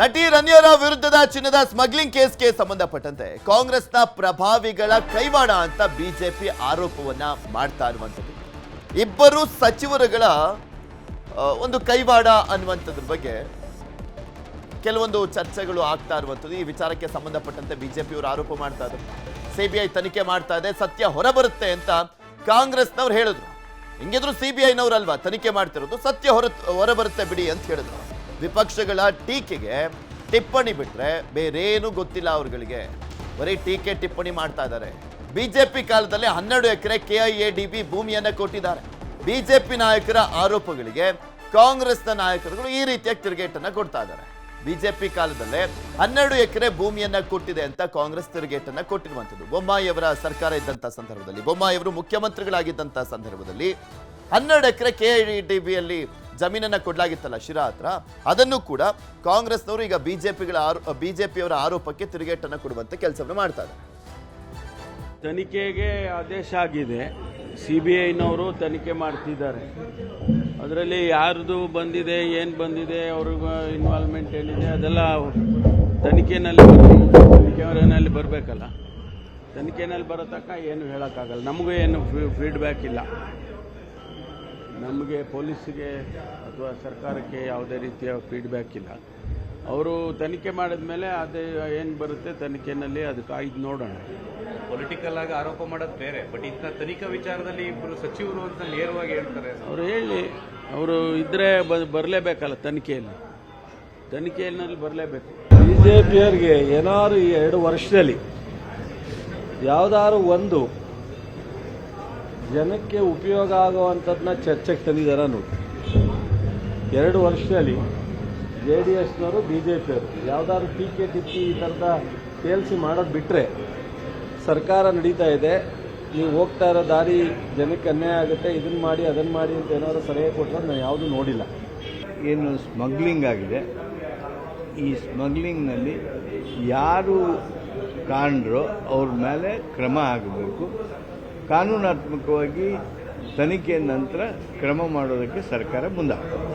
ನಟಿ ರನ್ಯರ ವಿರುದ್ಧದ ಚಿನ್ನದ ಸ್ಮಗ್ಲಿಂಗ್ ಕೇಸ್ಗೆ ಸಂಬಂಧಪಟ್ಟಂತೆ ಕಾಂಗ್ರೆಸ್ನ ಪ್ರಭಾವಿಗಳ ಕೈವಾಡ ಅಂತ ಬಿಜೆಪಿ ಆರೋಪವನ್ನ ಮಾಡ್ತಾ ಇರುವಂಥದ್ದು. ಇಬ್ಬರು ಸಚಿವರುಗಳ ಒಂದು ಕೈವಾಡ ಅನ್ನುವಂಥದ್ರ ಬಗ್ಗೆ ಕೆಲವೊಂದು ಚರ್ಚೆಗಳು ಆಗ್ತಾ ಇರುವಂಥದ್ದು. ಈ ವಿಚಾರಕ್ಕೆ ಸಂಬಂಧಪಟ್ಟಂತೆ ಬಿಜೆಪಿಯವರು ಆರೋಪ ಮಾಡ್ತಾ ಇದ್ರು. ಸಿಬಿಐ ತನಿಖೆ ಮಾಡ್ತಾ ಇದೆ, ಸತ್ಯ ಹೊರಬರುತ್ತೆ ಅಂತ ಕಾಂಗ್ರೆಸ್ನವ್ರು ಹೇಳಿದ್ರು. ಹಿಂಗಿದ್ರು ಸಿಬಿಐನವ್ರಲ್ವಾ, ತನಿಖೆ ಮಾಡ್ತಿರೋದು, ಸತ್ಯ ಹೊರ ಹೊರಬರುತ್ತೆ ಬಿಡಿ ಅಂತ ಹೇಳಿದ್ರು. ವಿಪಕ್ಷಗಳ ಟೀಕೆಗೆ ಟಿಪ್ಪಣಿ ಬಿಟ್ಟರೆ ಬೇರೇನು ಗೊತ್ತಿಲ್ಲ ಅವ್ರುಗಳಿಗೆ. ಬರೀ ಟೀಕೆ ಟಿಪ್ಪಣಿ ಮಾಡ್ತಾ ಇದ್ದಾರೆ. ಬಿಜೆಪಿ ಕಾಲದಲ್ಲಿ ಹನ್ನೆರಡು acre K I A D B ಭೂಮಿಯನ್ನು ಕೊಟ್ಟಿದ್ದಾರೆ. ಬಿಜೆಪಿ ನಾಯಕರ ಆರೋಪಗಳಿಗೆ ಕಾಂಗ್ರೆಸ್ನ ನಾಯಕರುಗಳು ಈ ರೀತಿಯಾಗಿ ತಿರುಗೇಟನ್ನು ಕೊಡ್ತಾ ಇದ್ದಾರೆ. ಬಿಜೆಪಿ ಕಾಲದಲ್ಲೇ ಹನ್ನೆರಡು ಎಕರೆ ಭೂಮಿಯನ್ನ ಕೊಟ್ಟಿದೆ ಅಂತ ಕಾಂಗ್ರೆಸ್ ತಿರುಗೇಟನ್ನ ಕೊಟ್ಟಿರುವಂಥದ್ದು. ಬೊಮ್ಮಾಯಿಯವರ ಸರ್ಕಾರ ಇದ್ದಂಥ ಸಂದರ್ಭದಲ್ಲಿ, ಬೊಮ್ಮಾಯಿ ಅವರು ಮುಖ್ಯಮಂತ್ರಿಗಳಾಗಿದ್ದಂಥ ಸಂದರ್ಭದಲ್ಲಿ ಹನ್ನೆರಡು ಎಕರೆ ಕೆಐಡಿಬಿಯಲ್ಲಿ ಜಮೀನನ್ನ ಕೊಡಲಾಗಿತ್ತಲ್ಲ ಶಿರಾ ಹತ್ರ, ಅದನ್ನು ಕೂಡ ಕಾಂಗ್ರೆಸ್ನವರು ಈಗ ಬಿಜೆಪಿಗಳ ಜೆ ಬಿಜೆಪಿಯವರ ಆರೋಪಕ್ಕೆ ತಿರುಗೇಟನ್ನು ಕೊಡುವಂತೆ ಕೆಲಸವನ್ನು ಮಾಡ್ತಾರೆ ತನಿಖೆಗೆ ಆದೇಶ ಆಗಿದೆ. ಸಿ ಬಿ ಐನವರು ತನಿಖೆ ಮಾಡ್ತಿದ್ದಾರೆ. ಅದರಲ್ಲಿ ಯಾರ್ದು ಬಂದಿದೆ, ಏನು ಬಂದಿದೆ, ಅವ್ರಿಗೆ ಇನ್ವಾಲ್ವ್ಮೆಂಟ್ ಏನಿದೆ, ಅದೆಲ್ಲ ತನಿಖೆನಲ್ಲಿ ತನಿಖೆನಲ್ಲಿ ಬರಬೇಕಲ್ಲ. ತನಿಖೆನಲ್ಲಿ ಬರೋ ತನಕ ಏನು ಹೇಳೋಕ್ಕಾಗಲ್ಲ. ನಮಗೂ ಏನು ಫೀಡ್ಬ್ಯಾಕ್ ಇಲ್ಲ. ನಮಗೆ ಪೊಲೀಸಿಗೆ ಅಥವಾ ಸರ್ಕಾರಕ್ಕೆ ಯಾವುದೇ ರೀತಿಯ ಫೀಡ್ಬ್ಯಾಕ್ ಇಲ್ಲ. ಅವರು ತನಿಖೆ ಮಾಡಿದ ಮೇಲೆ ಅದೇ ಏನು ಬರುತ್ತೆ ತನಿಖೆನಲ್ಲಿ ಅದು ಕಾಯ್ದು ನೋಡೋಣ. ಪೊಲಿಟಿಕಲ್ ಆಗಿ ಆರೋಪ ಮಾಡೋದು ಬೇರೆ ಬಟ್ ಇಂಥ ತನಿಖಾ ವಿಚಾರದಲ್ಲಿ ಇಬ್ಬರು ಸಚಿವರು ಅಂತ ನೇರವಾಗಿ ಹೇಳ್ತಾರೆ. ಅವರು ಹೇಳಿ ಅವರು ಇದ್ರೆ ಬರಲೇಬೇಕಲ್ಲ ತನಿಖೆಯಲ್ಲಿ. ತನಿಖೆಯಲ್ಲಿ ಬರಲೇಬೇಕು. ಬಿ ಜೆ ಪಿಯವ್ರಿಗೆ ಏನಾದ್ರು ಈ ಎರಡು ವರ್ಷದಲ್ಲಿ ಯಾವ್ದಾದ್ರು ಒಂದು ಜನಕ್ಕೆ ಉಪಯೋಗ ಆಗುವಂಥದ್ದನ್ನ ಚರ್ಚೆಗೆ ತಂದಿದ್ದಾರೆ ನೋಡಿ ಎರಡು ವರ್ಷದಲ್ಲಿ ಜೆ ಡಿ ಎಸ್ನವರು, ಬಿ ಜೆ ಪಿಯವರು, ಯಾವ್ದಾದ್ರು ಟೀಕೆ ಟಿಪ್ಪಿ ಈ ಥರದ ಸೇಲ್ಸಿ ಮಾಡೋದು ಬಿಟ್ಟರೆ ಸರ್ಕಾರ ನಡೀತಾ ಇದೆ. ನೀವು ಹೋಗ್ತಾ ಇರೋ ದಾರಿ ಜನಕ್ಕೆ ಅನ್ಯಾಯ ಆಗುತ್ತೆ ಇದನ್ನು ಮಾಡಿ ಅದನ್ನು ಮಾಡಿ ಅಂತ ಏನಾದರೂ ಸಲಹೆ ಕೊಟ್ಟರೆ ನಾನು ಯಾವುದೂ ನೋಡಿಲ್ಲ. ಏನು ಸ್ಮಗ್ಲಿಂಗ್ ಆಗಿದೆ. ಈ ಸ್ಮಗ್ಲಿಂಗ್ನಲ್ಲಿ ಯಾರು ಕಾಣ್ರೋ ಅವ್ರ ಮೇಲೆ ಕ್ರಮ ಆಗಬೇಕು ಕಾನೂನಾತ್ಮಕವಾಗಿ ತನಿಖೆ ನಂತರ ಕ್ರಮ ಮಾಡೋದಕ್ಕೆ ಸರ್ಕಾರ ಮುಂದಾಗ್ತದೆ.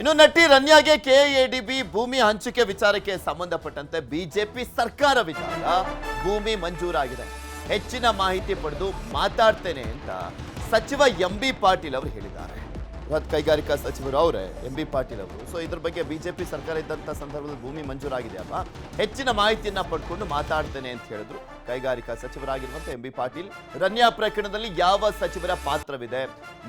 ಇನ್ನು ನಟಿ ರನ್ಯಾಗೆ ಕೆಎಡಿಬಿ ಭೂಮಿ ಹಂಚಿಕೆ ವಿಚಾರಕ್ಕೆ ಸಂಬಂಧಪಟ್ಟಂತೆ ಬಿಜೆಪಿ ಸರ್ಕಾರ ವಿಚಾರ. ಭೂಮಿ ಮಂಜೂರಾಗಿದೆ. ಹೆಚ್ಚಿನ ಮಾಹಿತಿ ಪಡೆದು ಮಾತಾಡ್ತೇನೆ ಅಂತ ಸಚಿವ ಎಂ ಬಿ ಪಾಟೀಲ್ ಅವರು ಹೇಳಿದ್ದಾರೆ. ಬೃಹತ್ ಕೈಗಾರಿಕಾ ಸಚಿವರು ಅವರೇ, ಎಂ ಬಿ ಪಾಟೀಲ್ ಅವರು. ಸೊ ಇದ್ರ ಬಗ್ಗೆ ಬಿಜೆಪಿ ಸರ್ಕಾರ ಇದ್ದಂಥ ಸಂದರ್ಭದಲ್ಲಿ ಭೂಮಿ ಮಂಜೂರಾಗಿದೆ ಅಲ್ವಾ? ಹೆಚ್ಚಿನ ಮಾಹಿತಿಯನ್ನು ಪಡ್ಕೊಂಡು ಮಾತಾಡ್ತೇನೆ ಅಂತ ಹೇಳಿದ್ರು ಕೈಗಾರಿಕಾ ಸಚಿವರಾಗಿರುವಂಥ ಎಂ ಬಿ ಪಾಟೀಲ್. ರನ್ಯಾ ಪ್ರಕರಣದಲ್ಲಿ ಯಾವ ಸಚಿವರ ಪಾತ್ರವಿದೆ?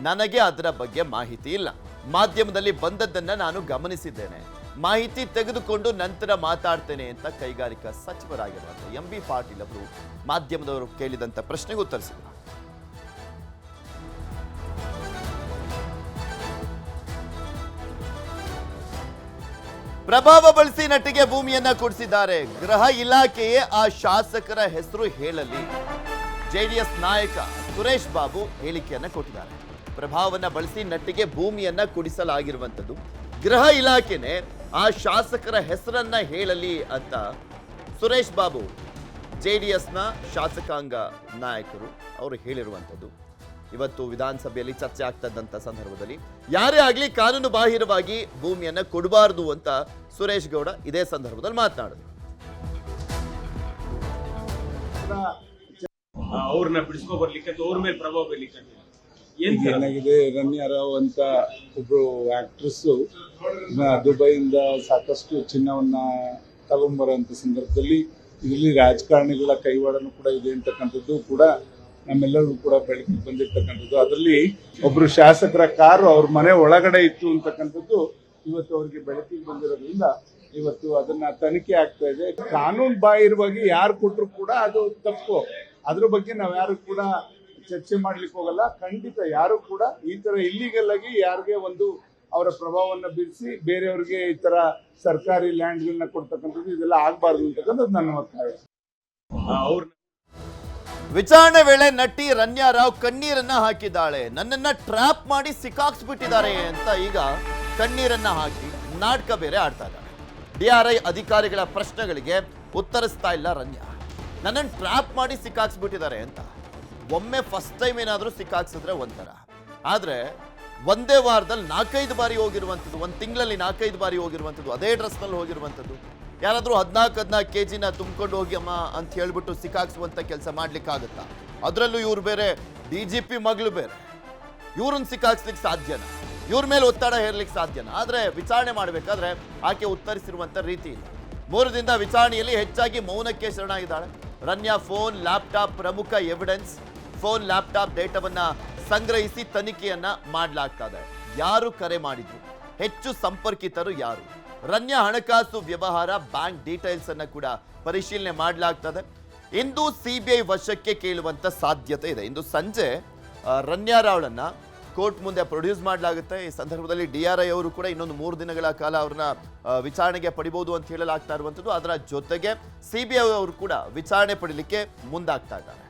ನನಗೆ ಅದರ ಬಗ್ಗೆ ಮಾಹಿತಿ ಇಲ್ಲ. ಮಾಧ್ಯಮದಲ್ಲಿ ಬಂದದ್ದನ್ನ ನಾನು ಗಮನಿಸಿದ್ದೇನೆ. ಮಾಹಿತಿ ತೆಗೆದುಕೊಂಡು ನಂತರ ಮಾತಾಡ್ತೇನೆ ಅಂತ ಕೈಗಾರಿಕಾ ಸಚಿವರಾಗಿರುವಂಥ ಎಂ ಬಿ ಪಾಟೀಲ್ ಅವರು ಮಾಧ್ಯಮದವರು ಕೇಳಿದಂಥ ಪ್ರಶ್ನೆಗೆ ಉತ್ತರಿಸಿದರು. ಪ್ರಭಾವ ಬಳಸಿ ನಟಿಗೆ ಭೂಮಿಯನ್ನ ಕೊಡಿಸಿದ್ದಾರೆ. ಗೃಹ ಇಲಾಖೆಯೇ ಆ ಶಾಸಕರ ಹೆಸರು ಹೇಳಲಿ. ಜೆಡಿಎಸ್ ನಾಯಕ ಸುರೇಶ್ ಬಾಬು ಹೇಳಿಕೆಯನ್ನ ಕೊಟ್ಟಿದ್ದಾರೆ. ಪ್ರಭಾವವನ್ನ ಬಳಸಿ ನಟಿಗೆ ಭೂಮಿಯನ್ನ ಕೊಡಿಸಲಾಗಿರುವಂಥದ್ದು. ಗೃಹ ಇಲಾಖೆನೇ ಆ ಶಾಸಕರ ಹೆಸರನ್ನ ಹೇಳಲಿ ಅಂತ ಸುರೇಶ್ ಬಾಬು ಜೆಡಿಎಸ್ನ ಶಾಸಕಾಂಗ ನಾಯಕರು ಅವರು ಹೇಳಿರುವಂಥದ್ದು. ಇವತ್ತು ವಿಧಾನಸಭೆಯಲ್ಲಿ ಚರ್ಚೆ ಆಗ್ತದಂತ ಸಂದರ್ಭದಲ್ಲಿ ಯಾರೇ ಆಗಲಿ ಕಾನೂನು ಬಾಹಿರವಾಗಿ ಭೂಮಿಯನ್ನ ಕೊಡಬಾರದು ಅಂತ ಸುರೇಶ್ ಗೌಡ ಇದೇ ಸಂದರ್ಭದಲ್ಲಿ ಮಾತನಾಡಿದ್ರು. ಅವ್ರನ್ನ ಬಿಡಿಸ್ಕೊ ಬರ್ಲಿಕ್ಕೆ ಅವ್ರ ಮೇಲೆ ಪ್ರಭಾವ ಬೀರ್ಲಿಕ್ಕೆ ಏನಾಗಿದೆ ರಮ್ಯಾ ರಾವ್ ಅಂತ ಒಬ್ರು ಆಕ್ಟ್ರೆಸ್ ದುಬೈಯಿಂದ ಸಾಕಷ್ಟು ಚಿನ್ನವನ್ನ ತಗೊಂಬರೋಂಥ ಸಂದರ್ಭದಲ್ಲಿ ಇದರಲ್ಲಿ ರಾಜಕಾರಣಿಗಳ ಕೈವಾಡನೂ ಕೂಡ ಇದೆ ಅಂತಕ್ಕಂಥದ್ದು ಕೂಡ ನಮ್ಮೆಲ್ಲರಿಗೂ ಕೂಡ ಬೆಳಕಿಗೆ ಬಂದಿರ್ತಕ್ಕಂಥದ್ದು. ಅದರಲ್ಲಿ ಒಬ್ರು ಶಾಸಕರ ಕಾರು ಅವ್ರ ಮನೆ ಒಳಗಡೆ ಇತ್ತು ಅಂತಕ್ಕಂಥದ್ದು ಇವತ್ತು ಅವರಿಗೆ ಬೆಳಕಿಗೆ ಬಂದಿರೋದ್ರಿಂದ ಇವತ್ತು ಅದನ್ನ ತನಿಖೆ ಆಗ್ತಾ ಇದೆ. ಕಾನೂನು ಬಾಹಿರವಾಗಿ ಯಾರು ಕೊಟ್ಟರು ಕೂಡ ಅದು ತಪ್ಪು. ಅದ್ರ ಬಗ್ಗೆ ನಾವು ಯಾರು ಕೂಡ ಚರ್ಚೆ ಮಾಡ್ಲಿಕ್ಕೆ ಹೋಗಲ್ಲ. ಖಂಡಿತ ಯಾರು ಕೂಡ ಈ ತರ ಇಲ್ಲಿಗಲ್ ಆಗಿ ಯಾರಿಗೆ ಒಂದು ಅವರ ಪ್ರಭಾವವನ್ನು ಬೀರಿಸಿ ಬೇರೆಯವ್ರಿಗೆ ಈ ತರ ಸರ್ಕಾರಿ ಲ್ಯಾಂಡ್ಗಳನ್ನ ಕೊಡ್ತಕ್ಕಂಥದ್ದು ಇದೆಲ್ಲ ಆಗ್ಬಾರ್ದು ಅಂತಕ್ಕಂಥದ್ದು ನನ್ನ ಒತ್ತಾಯ. ಅವ್ರನ್ನ ವಿಚಾರಣೆ ವೇಳೆ ನಟಿ ರನ್ಯಾ ರಾವ್ ಕಣ್ಣೀರನ್ನ ಹಾಕಿದ್ದಾಳೆ. ನನ್ನನ್ನ ಟ್ರ್ಯಾಪ್ ಮಾಡಿ ಸಿಕ್ಕಾಕ್ಸ್ಬಿಟ್ಟಿದ್ದಾರೆ ಅಂತ ಈಗ ಕಣ್ಣೀರನ್ನ ಹಾಕಿ ನಾಟಕ ಬೇರೆ ಆಡ್ತಾ ಇದ್ದಾಳೆ. ಡಿಆರ್ಐ ಅಧಿಕಾರಿಗಳ ಪ್ರಶ್ನೆಗಳಿಗೆ ಉತ್ತರಿಸ್ತಾ ಇಲ್ಲ ರನ್ಯಾ. ನನ್ನನ್ನು ಟ್ರ್ಯಾಪ್ ಮಾಡಿ ಸಿಕ್ಕಾಕ್ಸ್ಬಿಟ್ಟಿದ್ದಾರೆ ಅಂತ. ಒಮ್ಮೆ ಫಸ್ಟ್ ಟೈಮ್ ಏನಾದರೂ ಸಿಕ್ಕಾಕ್ಸಿದ್ರೆ ಒಂಥರ. ಆದರೆ ಒಂದೇ ವಾರದಲ್ಲಿ ನಾಲ್ಕೈದು ಬಾರಿ ಹೋಗಿರುವಂಥದ್ದು, ಒಂದು ತಿಂಗಳಲ್ಲಿ ನಾಲ್ಕೈದು ಬಾರಿ ಹೋಗಿರುವಂಥದ್ದು, ಅದೇ ಡ್ರೆಸ್ನಲ್ಲಿ ಹೋಗಿರುವಂಥದ್ದು. ಯಾರಾದರೂ ಹದಿನಾಲ್ಕು ಹದಿನಾಲ್ಕು ಕೆ ಜಿನ ತುಂಬಿಕೊಂಡು ಹೋಗಿ ಅಮ್ಮ ಅಂತ ಹೇಳ್ಬಿಟ್ಟು ಸಿಕ್ಕಾಕ್ಸುವಂಥ ಕೆಲಸ ಮಾಡ್ಲಿಕ್ಕಾಗುತ್ತಾ? ಅದರಲ್ಲೂ ಇವ್ರು ಬೇರೆ, ಡಿ ಜಿ ಪಿ ಮಗಳು ಬೇರೆ. ಇವ್ರನ್ನ ಸಿಕ್ಕಾಕ್ಸ್ಲಿಕ್ಕೆ ಸಾಧ್ಯನಾ? ಇವ್ರ ಮೇಲೆ ಒತ್ತಡ ಹೇರ್ಲಿಕ್ಕೆ ಸಾಧ್ಯನಾ? ಆದರೆ ವಿಚಾರಣೆ ಮಾಡಬೇಕಾದ್ರೆ ಆಕೆ ಉತ್ತರಿಸಿರುವಂಥ ರೀತಿ ಇಲ್ಲ. ಮೂರು ದಿನದ ವಿಚಾರಣೆಯಲ್ಲಿ ಹೆಚ್ಚಾಗಿ ಮೌನಕ್ಕೆ ಶರಣಾಗಿದ್ದಾಳೆ. ರನ್ಯಾ ಫೋನ್, ಲ್ಯಾಪ್ಟಾಪ್ ಪ್ರಮುಖ ಎವಿಡೆನ್ಸ್. ಫೋನ್, ಲ್ಯಾಪ್ಟಾಪ್ ಡೇಟಾವನ್ನ ಸಂಗ್ರಹಿಸಿ ತನಿಖೆಯನ್ನ ಮಾಡಲಾಗ್ತಾ ಇದೆ. ಯಾರು ಕರೆ ಮಾಡಿದ್ರು? ಹೆಚ್ಚು ಸಂಪರ್ಕಿತರು ಯಾರು? ರನ್ಯಾ ಹಣಕಾಸು ವ್ಯವಹಾರ ಬ್ಯಾಂಕ್ ಡೀಟೇಲ್ಸ್ ಅನ್ನು ಕೂಡ ಪರಿಶೀಲನೆ ಮಾಡಲಾಗ್ತದೆ. ಇಂದು ಸಿಬಿಐ ವಶಕ್ಕೆ ಕೇಳುವಂತ ಸಾಧ್ಯತೆ ಇದೆ. ಇಂದು ಸಂಜೆ ರನ್ಯಾ ರಾವ್ಳನ್ನ ಕೋರ್ಟ್ ಮುಂದೆ ಪ್ರೊಡ್ಯೂಸ್ ಮಾಡಲಾಗುತ್ತೆ. ಈ ಸಂದರ್ಭದಲ್ಲಿ ಡಿ ಆರ್ ಐ ಅವರು ಕೂಡ ಇನ್ನೊಂದು ಮೂರು ದಿನಗಳ ಕಾಲ ಅವ್ರನ್ನ ವಿಚಾರಣೆಗೆ ಪಡಿಬಹುದು ಅಂತ ಹೇಳಲಾಗ್ತಾ ಇರುವಂಥದ್ದು. ಅದರ ಜೊತೆಗೆ ಸಿಬಿಐ ಅವರು ಕೂಡ ವಿಚಾರಣೆ ಪಡಿಲಿಕ್ಕೆ ಮುಂದಾಗ್ತಾ ಇದ್ದಾರೆ.